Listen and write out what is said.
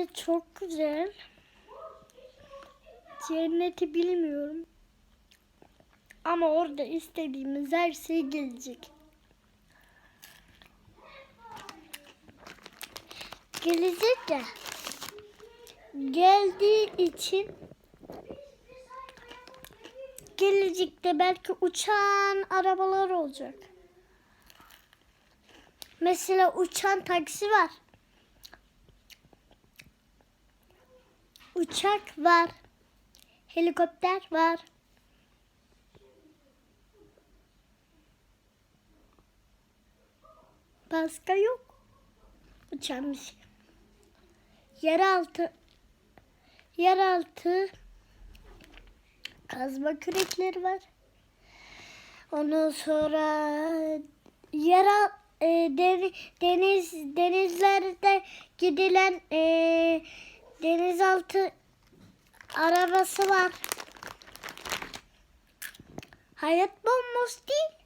Cennet çok güzel. Cenneti bilmiyorum. Ama orada istediğimiz her şey gelecek. Gelecek de geldiği için gelecekte belki uçan arabalar olacak. Mesela uçan taksi var. Uçak var. Helikopter var. Başka yok. Uçan bir şey. Yeraltı yeraltı kazma kürekleri var. Ondan sonra yer e, deni- deniz denizlerde gidilen e, denizaltı arabası var. Hayat bomboş değil.